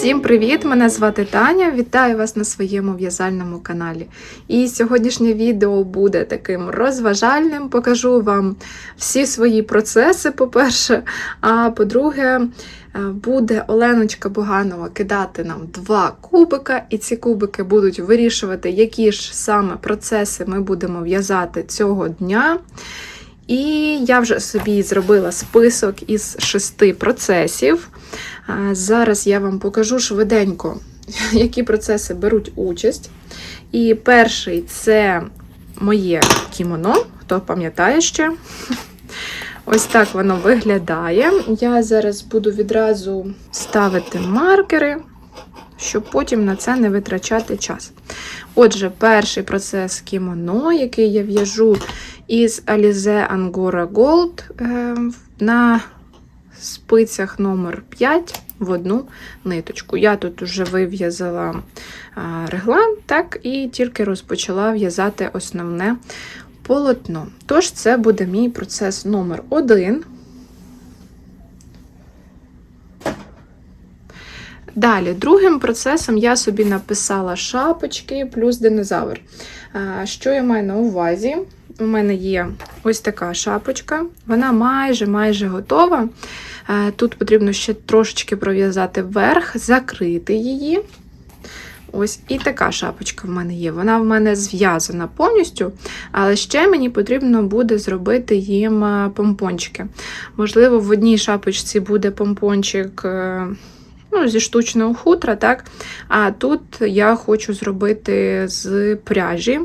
Всім привіт! Мене звати Таня. Вітаю вас на своєму в'язальному каналі. І сьогоднішнє відео буде таким розважальним. Покажу вам всі свої процеси, по-перше. А по-друге, е, буде Оленочка Буганова кидати нам два кубика, і ці кубики будуть вирішувати, які ж саме процеси ми будемо в'язати цього дня. І я вже собі зробила список із шести процесів. Зараз я вам покажу швиденько, які процеси беруть участь. І перший це моє кімоно, хто пам'ятає ще. Ось так воно виглядає. Я зараз буду відразу ставити маркери, щоб потім на це не витрачати час. Отже, перший процес кімоно, який я в'яжу із Alize Angora Gold е, на спицях номер 5 в одну ниточку. Я тут вже вив'язала реглан, так, і тільки розпочала в'язати основне полотно. Тож, це буде мій процес номер 1. Далі, другим процесом я собі написала шапочки плюс динозавр. Що я маю на увазі? У мене є ось така шапочка, вона майже майже готова. Тут потрібно ще трошечки пров'язати вверх, закрити її. Ось і така шапочка в мене є. Вона в мене зв'язана повністю, але ще мені потрібно буде зробити їм помпончики. Можливо, в одній шапочці буде помпончик е, ну, зі штучного хутра, так? а тут я хочу зробити з пряжі.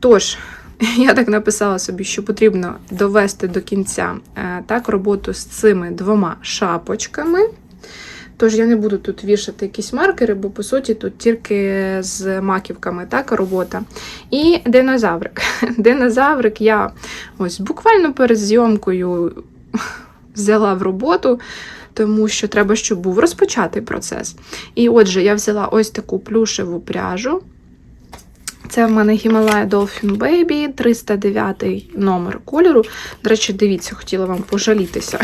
Тож, я так написала собі, що потрібно довести до кінця е, так, роботу з цими двома шапочками. Тож я не буду тут вішати якісь маркери, бо, по суті, тут тільки з маківками так, робота. І динозаврик. Динозаврик я ось буквально перед зйомкою взяла в роботу, тому що треба, щоб був розпочатий процес. І отже, я взяла ось таку плюшеву пряжу. Це в мене Himalaya Dolphin Baby, 309 номер кольору. До речі, дивіться, хотіла вам пожалітися.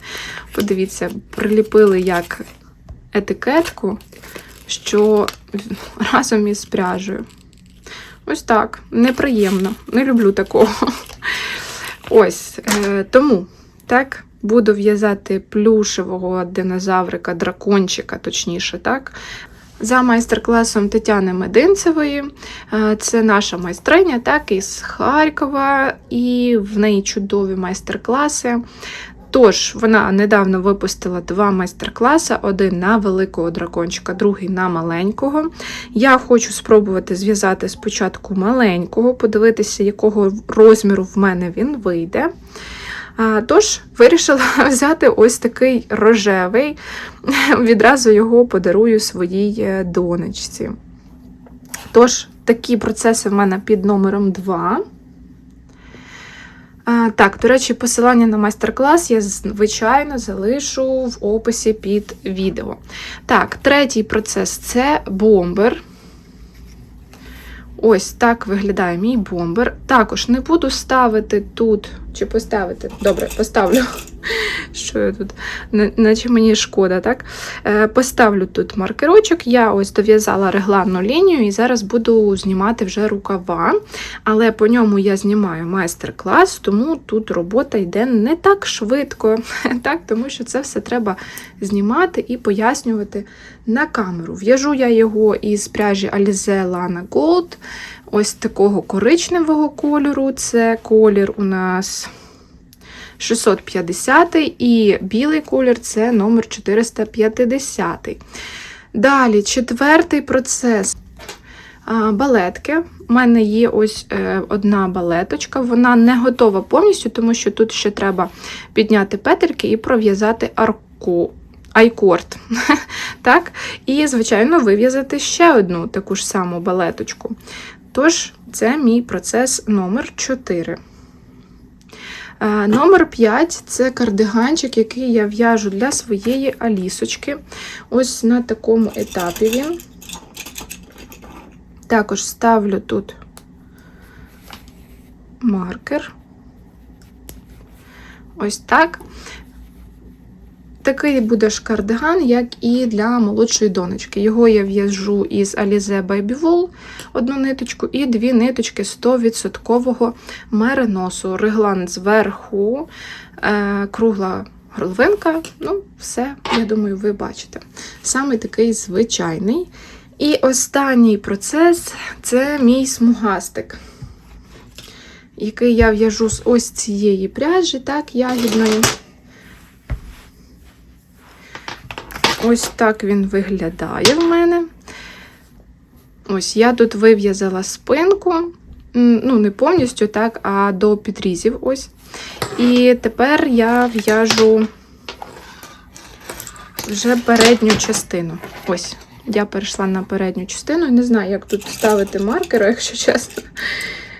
Подивіться, приліпили як етикетку, що разом із пряжею. Ось так, неприємно. Не люблю такого. Ось, е, тому, так, буду в'язати плюшевого динозаврика, дракончика, точніше, так. За майстер-класом Тетяни Мединцевої. Е, це наша майстриня, так, із Харкова, і в неї чудові майстер-класи. Тож, вона недавно випустила два майстер-класи: один на великого дракончика, другий на маленького. Я хочу спробувати зв'язати спочатку маленького, подивитися, якого розміру в мене він вийде. Тож, вирішила взяти ось такий рожевий, відразу його подарую своїй е, донечці. Тож, такі процеси в мене під номером 2. Так, до речі, посилання на майстер-клас я, звичайно, залишу в описі під відео. Так, третій процес це бомбер. Ось так виглядає мій бомбер. Також не буду ставити тут, чи поставити. Добре, поставлю. Що я тут, наче мені шкода, так? Е, поставлю тут маркерочок. Я ось дов'язала регланну лінію і зараз буду знімати вже рукава. Але по ньому я знімаю майстер-клас, тому тут робота йде не так швидко, так? тому що це все треба знімати і пояснювати на камеру. В'яжу я його із пряжі Alize Lana Gold, ось такого коричневого кольору. Це колір у нас. 650 і білий колір це номер 450. Далі, четвертий процес балетки. У мене є ось е, одна балеточка, вона не готова повністю, тому що тут ще треба підняти петельки і пров'язати арку. Айкорд. так? І, звичайно, вив'язати ще одну таку ж саму балеточку. Тож, це мій процес номер 4. Е, номер 5 це кардиганчик, який я в'яжу для своєї алісочки. Ось на такому етапі він. Також ставлю тут маркер. Ось так. Такий буде ж кардиган, як і для молодшої донечки. Його я в'яжу із Alize Baby Wool одну ниточку і дві ниточки 100% мериносу. Реглан зверху, е, кругла горловинка. Ну, все, я думаю, ви бачите. Саме такий звичайний. І останній процес це мій смугастик, який я в'яжу з ось цієї пряжі, так, ягідної. Ось так він виглядає в мене. Ось я тут вив'язала спинку, ну, не повністю, так, а до підрізів. ось. І тепер я в'яжу вже передню частину. Ось, я перейшла на передню частину. Не знаю, як тут ставити маркер, якщо чесно.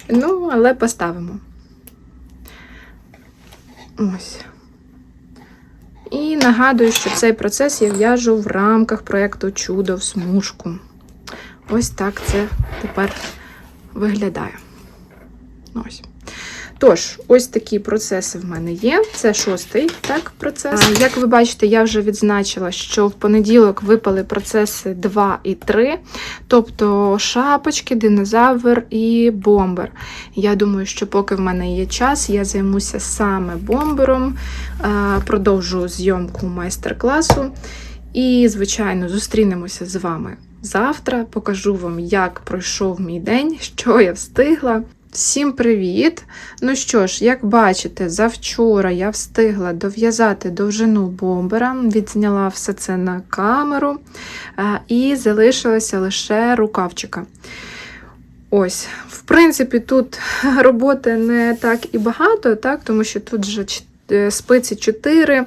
Ну, але поставимо. Ось. І нагадую, що цей процес я в'яжу в рамках проєкту Чудо в смужку. Ось так це тепер виглядає. Ось. Тож, ось такі процеси в мене є. Це шостий так, процес. Як ви бачите, я вже відзначила, що в понеділок випали процеси 2 і 3, тобто шапочки, динозавр і бомбер. Я думаю, що поки в мене є час, я займуся саме бомбером, продовжу зйомку майстер-класу. І, звичайно, зустрінемося з вами завтра. Покажу вам, як пройшов мій день, що я встигла. Всім привіт! Ну що ж, як бачите, завчора я встигла дов'язати довжину бомбера, відзняла все це на камеру е, і залишилося лише рукавчика. Ось, в принципі, тут роботи не так і багато, так, тому що тут вже е, спиці 4,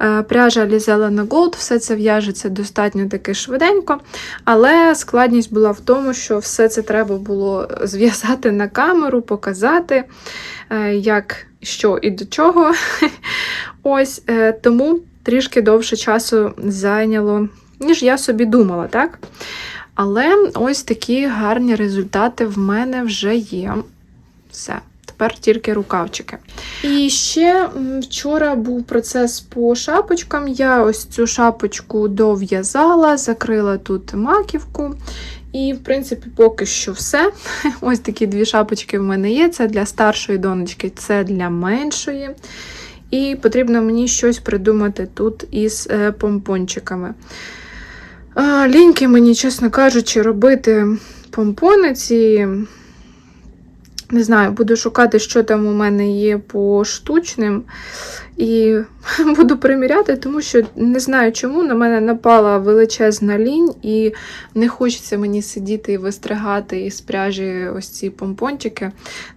е, пряжа лізела на Gold, все це в'яжеться достатньо таки швиденько. Але складність була в тому, що все це треба було зв'язати на камеру, показати, е, як, що і до чого. Ось, е, Тому трішки довше часу зайняло, ніж я собі думала, так? Але ось такі гарні результати в мене вже є. Все. Тепер тільки рукавчики. І ще вчора був процес по шапочкам. Я ось цю шапочку дов'язала, закрила тут маківку. І, в принципі, поки що все. Ось такі дві шапочки в мене є. Це для старшої донечки, це для меншої. І потрібно мені щось придумати тут із е, помпончиками. Ліньки мені, чесно кажучи, робити помпони ці. Не знаю, буду шукати, що там у мене є по штучним. І буду приміряти, тому що не знаю чому. На мене напала величезна лінь, і не хочеться мені сидіти і вистригати із пряжі ось ці помпончики.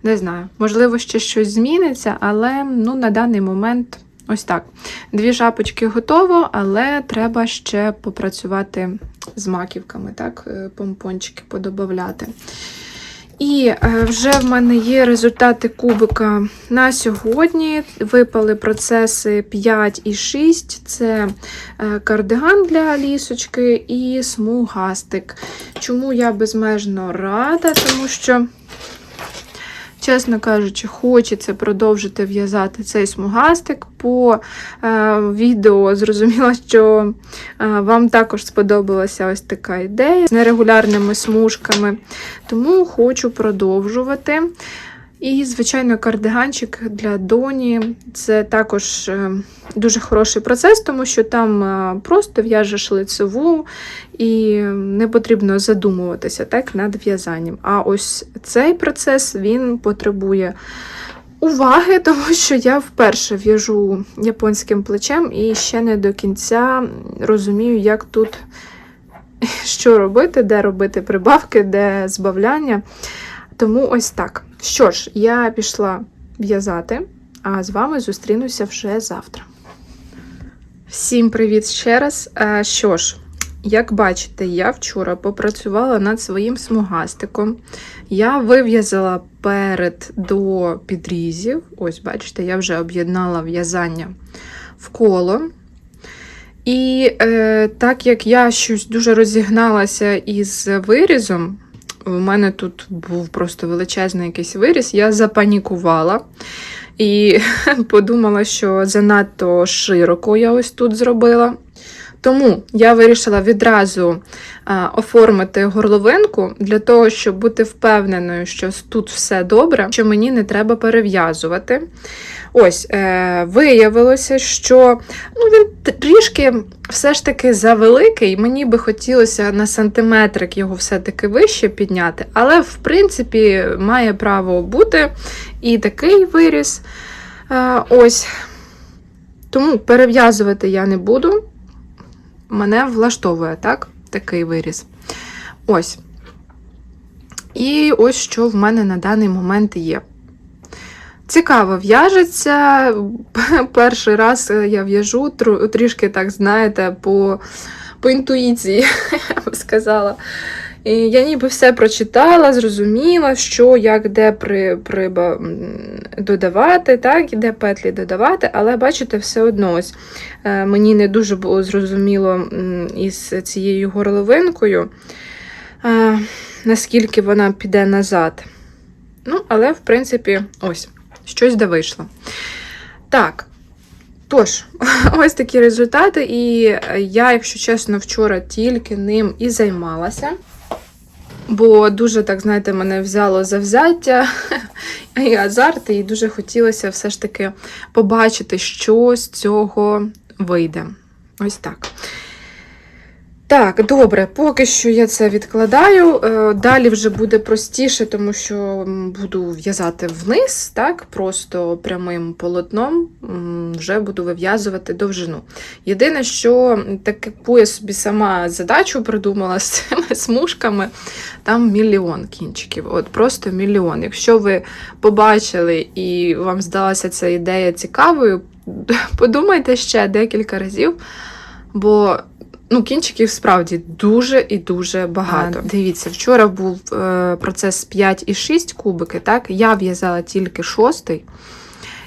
Не знаю, можливо, ще щось зміниться, але ну, на даний момент ось так. Дві шапочки готово, але треба ще попрацювати з маківками, так, е, помпончики подобавляти. І е, вже в мене є результати кубика на сьогодні. Випали процеси 5 і 6. Це е, кардиган для лісочки і смугастик. Чому я безмежно рада? Тому що, чесно кажучи, хочеться продовжити в'язати цей смугастик. По е, відео зрозуміла, що е, вам також сподобалася ось така ідея з нерегулярними смужками. Тому хочу продовжувати. І, звичайно, кардиганчик для доні це також е, дуже хороший процес, тому що там е, просто в'яжеш лицеву і не потрібно задумуватися так, над в'язанням. А ось цей процес він потребує уваги, тому що я вперше в'яжу японським плечем і ще не до кінця розумію, як тут що робити, де робити прибавки, де збавляння. Тому ось так. Що ж, я пішла в'язати, а з вами зустрінуся вже завтра. Всім привіт ще раз. Е, Що ж, як бачите, я вчора попрацювала над своїм смугастиком. Я вив'язала перед до підрізів. Ось, бачите, я вже об'єднала в'язання в коло. І е, так як я щось дуже розігналася із вирізом, у мене тут був просто величезний якийсь виріс. я запанікувала. І подумала, що занадто широко я ось тут зробила. Тому я вирішила відразу оформити горловинку для того, щоб бути впевненою, що тут все добре, що мені не треба перев'язувати. Ось, е, виявилося, що ну, він трішки все ж таки завеликий. Мені би хотілося на сантиметрик його все-таки вище підняти, але, в принципі, має право бути і такий виріс. Е, ось. Тому перев'язувати я не буду. Мене влаштовує, так? Такий виріс. Ось. І ось що в мене на даний момент є. Цікаво в'яжеться. Перший раз я в'яжу, трішки, так, знаєте, по по інтуїції, я би сказала. І Я ніби все прочитала, зрозуміла, що, як, де при, при, додавати, так, де петлі додавати, але бачите, все одно ось е, мені не дуже було зрозуміло із цією горловинкою, е, наскільки вона піде назад. Ну, але, в принципі, ось щось де вийшло. Так. Тож, ось такі результати, і я, якщо чесно, вчора тільки ним і займалася. Бо дуже, так, знаєте, мене взяло завзяття і азарт, і дуже хотілося все ж таки побачити, що з цього вийде. Ось так. Так, добре, поки що я це відкладаю. Е, далі вже буде простіше, тому що буду в'язати вниз, так, просто прямим полотном вже буду вив'язувати довжину. Єдине, що таку я собі сама задачу придумала з цими смужками, там мільйон кінчиків. От просто мільйон. Якщо ви побачили і вам здалася ця ідея цікавою, подумайте ще декілька разів. Бо Ну, кінчиків справді дуже і дуже багато. А, дивіться, вчора був е, процес 5 і 6 кубики, так? Я в'язала тільки шостий.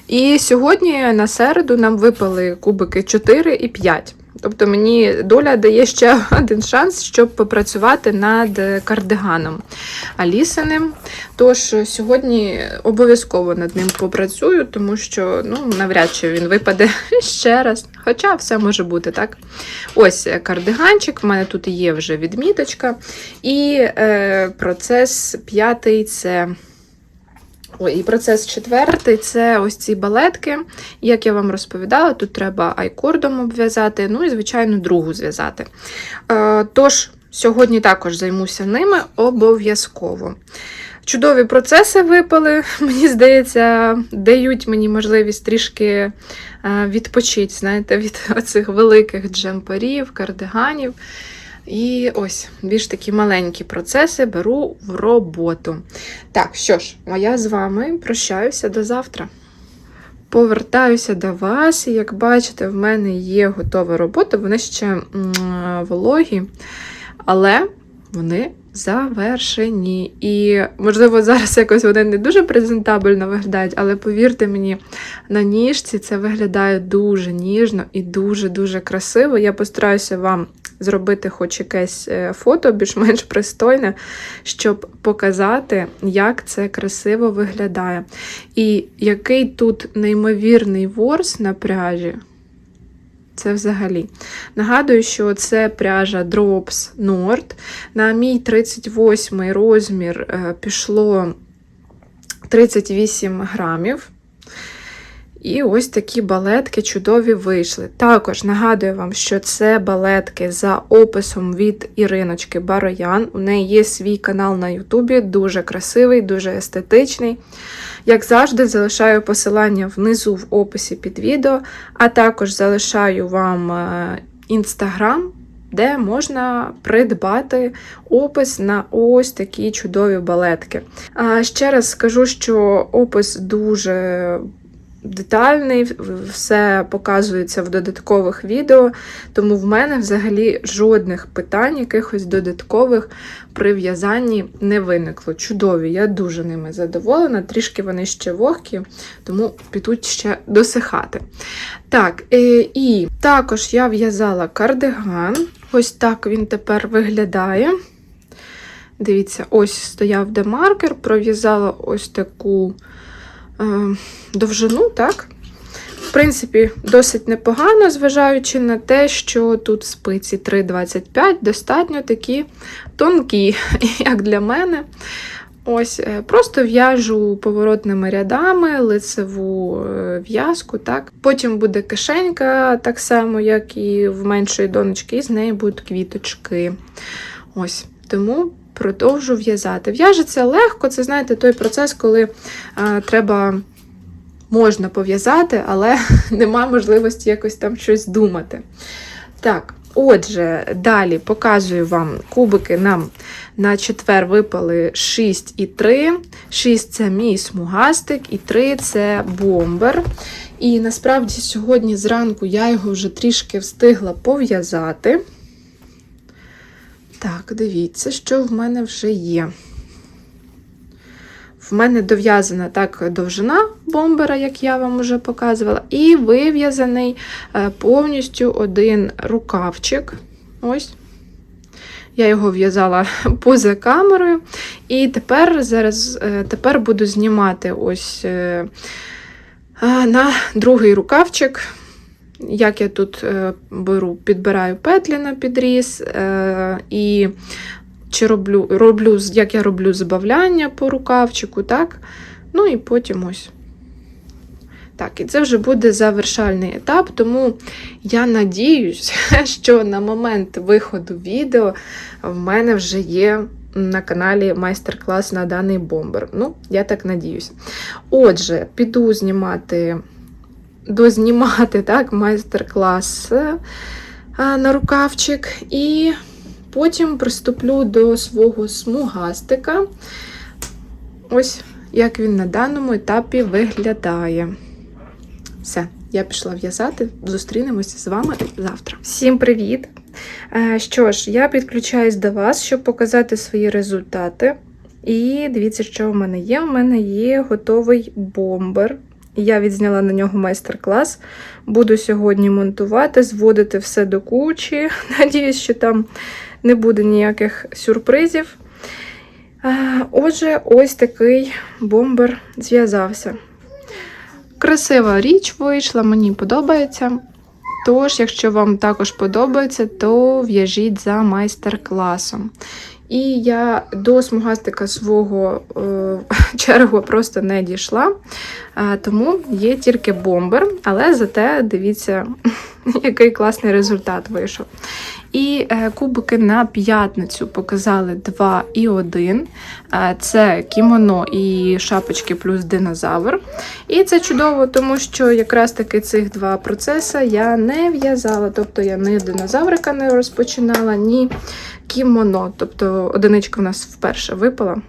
І сьогодні на середу нам випали кубики 4 і 5. Тобто мені доля дає ще один шанс, щоб попрацювати над кардиганом Алісиним. Тож сьогодні обов'язково над ним попрацюю, тому що ну, навряд чи він випаде ще раз. Хоча все може бути, так? Ось кардиганчик, в мене тут є вже відміточка. І е, процес п'ятий це. Ой, і процес четвертий це ось ці балетки. Як я вам розповідала, тут треба айкордом обв'язати, ну і, звичайно, другу зв'язати. Е, тож, сьогодні також займуся ними обов'язково. Чудові процеси випали, мені здається, дають мені можливість трішки е, відпочити, знаєте, від оцих великих джемперів, кардиганів. І ось більш такі маленькі процеси беру в роботу. Так, що ж, а я з вами прощаюся до завтра. Повертаюся до вас, і як бачите, в мене є готова робота, вони ще вологі, але вони завершені. І, можливо, зараз якось вони не дуже презентабельно виглядають, але повірте мені, на ніжці це виглядає дуже ніжно і дуже-дуже красиво. Я постараюся вам зробити хоч якесь е, фото, більш-менш пристойне, щоб показати, як це красиво виглядає. І який тут неймовірний ворс на пряжі. Це взагалі. Нагадую, що це пряжа Drops Nord. На мій 38 розмір е, пішло 38 грамів. І ось такі балетки чудові вийшли. Також нагадую вам, що це балетки за описом від Іриночки Бароян. У неї є свій канал на Ютубі, дуже красивий, дуже естетичний. Як завжди, залишаю посилання внизу в описі під відео, а також залишаю вам інстаграм. Де можна придбати опис на ось такі чудові балетки. А ще раз скажу, що опис дуже детальний, все показується в додаткових відео, тому в мене взагалі жодних питань, якихось додаткових при в'язанні не виникло. Чудові, я дуже ними задоволена, трішки вони ще вогкі, тому підуть ще досихати. Так, е, і також я в'язала кардиган. Ось так він тепер виглядає. Дивіться, ось стояв демаркер, пров'язала ось таку довжину, так? В принципі, досить непогано, зважаючи на те, що тут спиці 3,25 достатньо такі тонкі, як для мене. Ось, е, просто в'яжу поворотними рядами, лицеву е, в'язку. так. Потім буде кишенька, так само, як і в меншої донечки, і з неї будуть квіточки. Ось, тому продовжу в'язати. В'яжеться легко, це, знаєте, той процес, коли а, треба. Можна пов'язати, але нема можливості якось там щось думати. Так, отже, далі показую вам кубики нам на четвер випали 6 і 3. 6 це мій смугастик, і 3 це бомбер. І насправді сьогодні зранку я його вже трішки встигла пов'язати. Так, дивіться, що в мене вже є. В мене дов'язана так довжина бомбера, як я вам вже показувала, і вив'язаний е, повністю один рукавчик. Ось. Я його в'язала поза камерою. І тепер зараз е, тепер буду знімати ось е, на другий рукавчик. Як я тут е, беру, підбираю петлі на підріз, е, і чи роблю, роблю, як я роблю збавляння по рукавчику, так? Ну і потім ось. Так, і це вже буде завершальний етап, тому я надіюсь, що на момент виходу відео в мене вже є на каналі майстер-клас на даний бомбер. Ну, я так надіюсь. Отже, піду знімати, дознімати так, майстер-клас на рукавчик, і потім приступлю до свого смугастика. Ось як він на даному етапі виглядає. Все, я пішла в'язати. Зустрінемося з вами завтра. Всім привіт! Що ж, я підключаюсь до вас, щоб показати свої результати. І дивіться, що в мене є. У мене є готовий бомбер. Я відзняла на нього майстер-клас. Буду сьогодні монтувати, зводити все до кучі. Надіюсь, що там не буде ніяких сюрпризів. Отже, ось такий бомбер зв'язався. Красива річ вийшла, мені подобається. Тож, якщо вам також подобається, то в'яжіть за майстер-класом. І я до смугастика свого е, чергу просто не дійшла, е, тому є тільки бомбер, але зате дивіться, який класний результат вийшов. І е, кубики на п'ятницю показали 2 і 1. Е, це кімоно і шапочки плюс динозавр. І це чудово, тому що якраз таки цих два процеси я не в'язала. Тобто я ні динозаврика не розпочинала, ні кімоно. Тобто одиничка в нас вперше випала.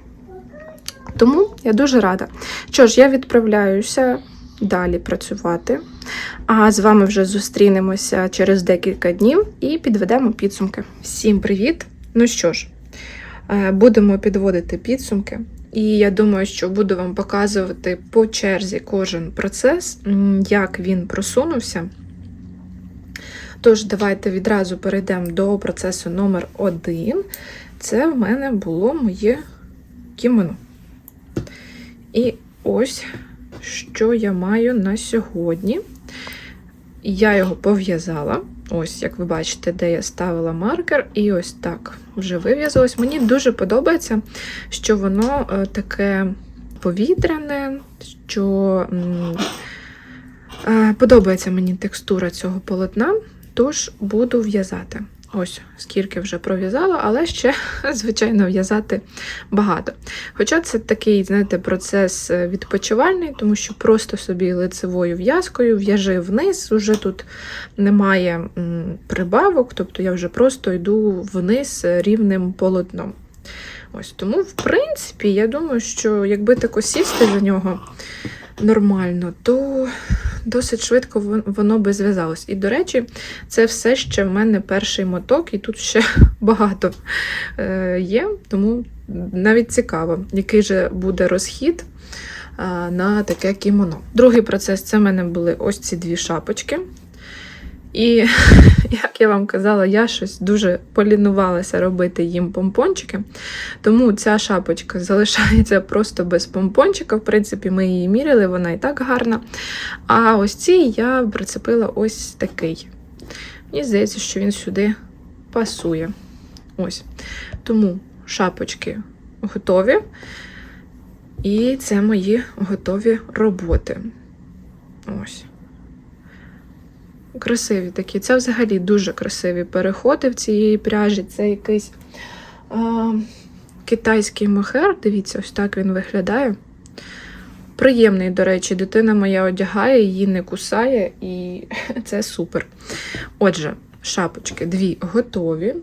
Тому я дуже рада. Що ж, я відправляюся далі працювати. А з вами вже зустрінемося через декілька днів і підведемо підсумки. Всім привіт! Ну що ж, е, будемо підводити підсумки. І я думаю, що буду вам показувати по черзі кожен процес, як він просунувся. Тож, давайте відразу перейдемо до процесу номер один. Це в мене було моє кімоно. І ось що я маю на сьогодні. Я його пов'язала. Ось, як ви бачите, де я ставила маркер, і ось так вже вив'язалось. Мені дуже подобається, що воно е, таке повітряне, що е, подобається мені текстура цього полотна, тож буду в'язати. Ось скільки вже пров'язала, але ще, звичайно, в'язати багато. Хоча це такий, знаєте, процес е, відпочивальний, тому що просто собі лицевою в'язкою в'яжи вниз, уже тут немає прибавок, тобто я вже просто йду вниз рівним полотном. Ось Тому, в принципі, я думаю, що якби тако сісти за нього нормально, то досить швидко воно би зв'язалось. І, до речі, це все ще в мене перший моток, і тут ще багато е, є, тому навіть цікаво, який же буде розхід на таке кімоно. Другий процес це в мене були ось ці дві шапочки. І, як я вам казала, я щось дуже полінувалася робити їм помпончики. Тому ця шапочка залишається просто без помпончика. В принципі, ми її міряли, вона і так гарна. А ось цій я прицепила ось такий. Мені здається, що він сюди пасує. Ось. Тому шапочки готові. І це мої готові роботи. Ось. Красиві такі. Це взагалі дуже красиві переходи в цієї пряжі. Це якийсь а, китайський мохер. Дивіться, ось так він виглядає. Приємний, до речі, дитина моя одягає, її не кусає, і це супер. Отже, шапочки дві готові.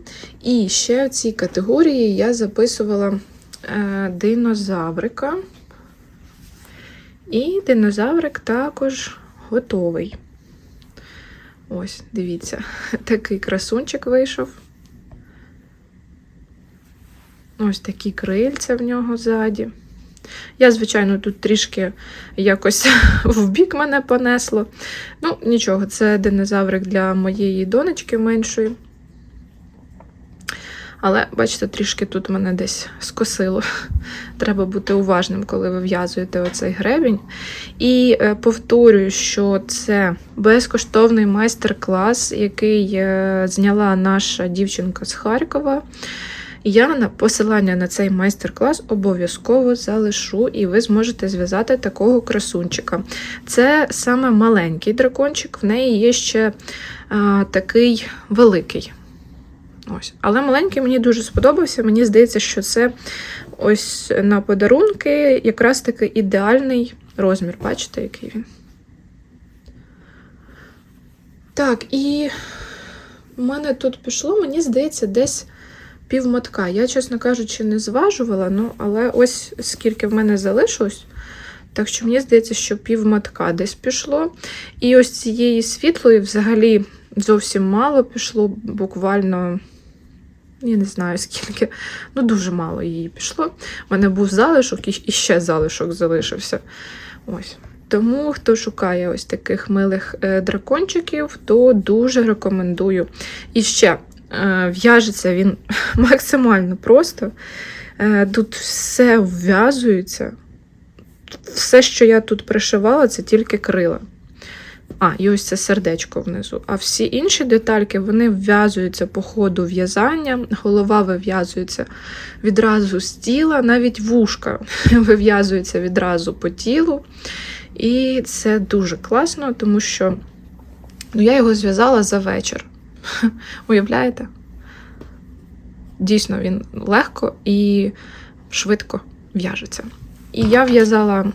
І ще в цій категорії я записувала е, динозаврика. І динозаврик також готовий. Ось, дивіться, такий красунчик вийшов. Ось такі крильця в нього ззаді. Я, звичайно, тут трішки якось в бік мене понесло. Ну, нічого, це динозаврик для моєї донечки меншої. Але, бачите, трішки тут мене десь скосило. Треба бути уважним, коли ви в'язуєте оцей гребінь. І е, повторюю, що це безкоштовний майстер-клас, який е, зняла наша дівчинка з Харкова. Я на посилання на цей майстер-клас обов'язково залишу, і ви зможете зв'язати такого красунчика. Це саме маленький дракончик, в неї є ще а, такий великий. Ось. Але маленький мені дуже сподобався. Мені здається, що це ось на подарунки якраз таки ідеальний розмір. Бачите, який він? Так, і в мене тут пішло, мені здається, десь півмотка. Я, чесно кажучи, не зважувала, ну, але ось скільки в мене залишилось. Так що мені здається, що півмотка десь пішло. І ось цієї світлої взагалі зовсім мало пішло, буквально. Я не знаю скільки, ну дуже мало її пішло. У мене був залишок і ще залишок залишився. Ось. Тому, хто шукає ось таких милих е, дракончиків, то дуже рекомендую. І ще е, в'яжеться він максимально просто. Е, Тут все вв'язується. Все, що я тут пришивала, це тільки крила. А, і ось це сердечко внизу. А всі інші детальки вони вв'язуються по ходу в'язання, голова вив'язується відразу з тіла, навіть вушка вив'язується відразу по тілу. І це дуже класно, тому що ну, я його зв'язала за вечір. Уявляєте? Дійсно, він легко і швидко в'яжеться. І я в'язала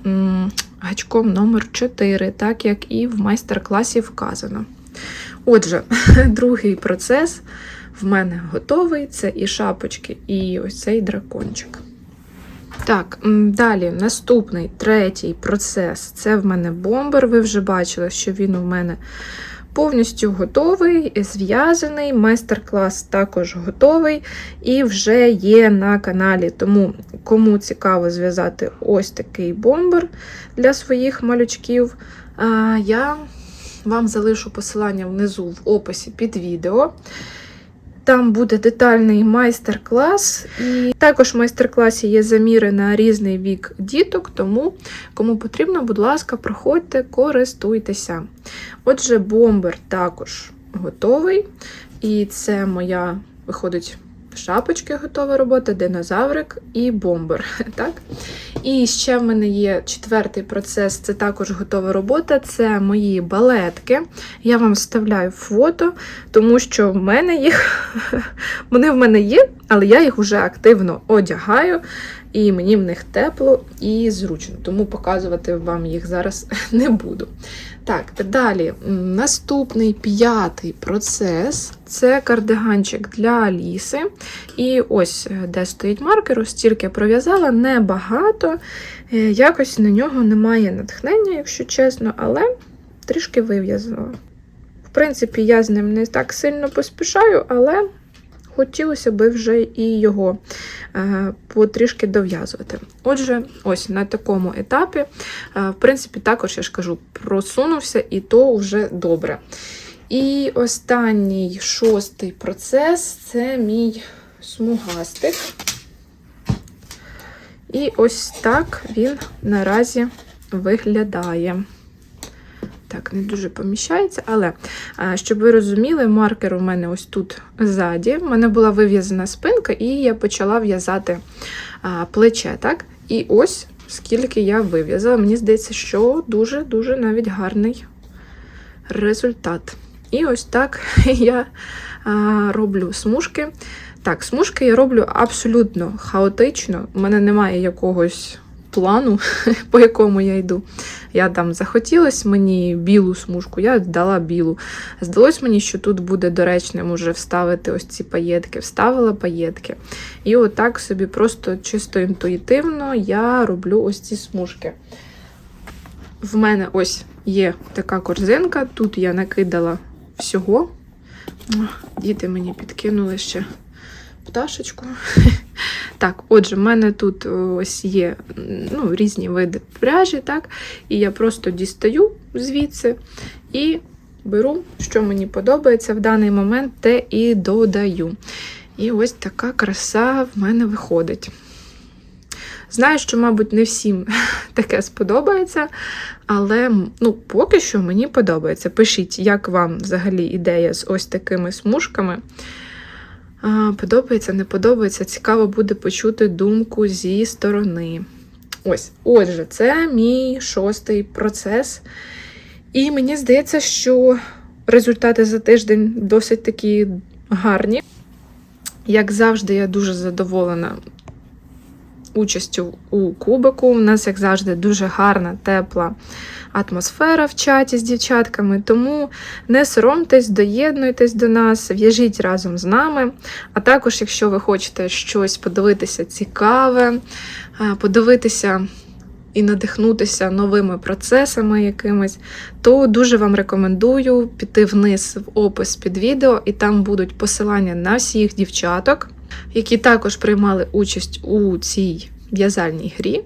гачком номер 4 так як і в майстер-класі вказано. Отже, другий процес в мене готовий: це і шапочки, і ось цей дракончик. Так, далі наступний третій процес це в мене бомбер. Ви вже бачили, що він у мене повністю готовий, зв'язаний. Майстер-клас також готовий і вже є на каналі. Тому, кому цікаво зв'язати ось такий бомбер для своїх малючків, я вам залишу посилання внизу в описі під відео. Там буде детальний майстер-клас, і також в майстер-класі є заміри на різний вік діток, тому кому потрібно, будь ласка, проходьте, користуйтеся. Отже, бомбер також готовий. І це моя, виходить, шапочки готова робота, динозаврик і бомбер. Так? І ще в мене є четвертий процес, це також готова робота. Це мої балетки. Я вам вставляю фото, тому що в мене їх вони в мене є, але я їх вже активно одягаю, і мені в них тепло і зручно. Тому показувати вам їх зараз не буду. Так, далі. Наступний п'ятий процес це кардиганчик для Аліси. І ось е, де стоїть маркер, ось тільки пров'язала небагато. Е, Якось на нього немає натхнення, якщо чесно, але трішки вив'язала. В принципі, я з ним не так сильно поспішаю, але хотілося би вже і його е, потрішки дов'язувати. Отже, ось на такому етапі, е, в принципі, також я ж кажу, просунувся, і то вже добре. І останній шостий процес це мій смугастик. І ось так він наразі виглядає. Так, не дуже поміщається, але щоб ви розуміли, маркер у мене ось тут ззаді. У мене була вив'язана спинка, і я почала в'язати плече. так? І ось скільки я вив'язала. Мені здається, що дуже-дуже навіть гарний результат. І ось так я роблю смужки. Так, смужки я роблю абсолютно хаотично. У мене немає якогось плану, по якому я йду. Я там захотілось мені білу смужку, я дала білу. Здалось мені, що тут буде доречним уже вставити ось ці паєтки. Вставила паєтки. І отак собі просто чисто інтуїтивно я роблю ось ці смужки. В мене ось є така корзинка, тут я накидала всього. Діти мені підкинули ще пташечку. Так, отже, в мене тут ось є ну, різні види пряжі, так? І я просто дістаю звідси і беру, що мені подобається в даний момент, те і додаю. І ось така краса в мене виходить. Знаю, що, мабуть, не всім таке сподобається, але ну, поки що мені подобається. Пишіть, як вам взагалі ідея з ось такими смужками. Подобається, не подобається. Цікаво буде почути думку зі сторони. Ось, отже, це мій шостий процес. І мені здається, що результати за тиждень досить такі гарні. Як завжди, я дуже задоволена участю у кубику. У нас, як завжди, дуже гарна, тепла атмосфера в чаті з дівчатками. Тому не соромтесь, доєднуйтесь до нас, в'яжіть разом з нами. А також, якщо ви хочете щось подивитися цікаве, е, подивитися. І надихнутися новими процесами якимись, то дуже вам рекомендую піти вниз в опис під відео, і там будуть посилання на всіх дівчаток, які також приймали участь у цій в'язальній грі.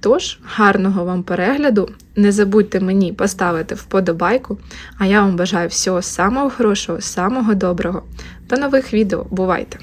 Тож, гарного вам перегляду! Не забудьте мені поставити вподобайку, а я вам бажаю всього самого хорошого, самого доброго. До нових відео. Бувайте!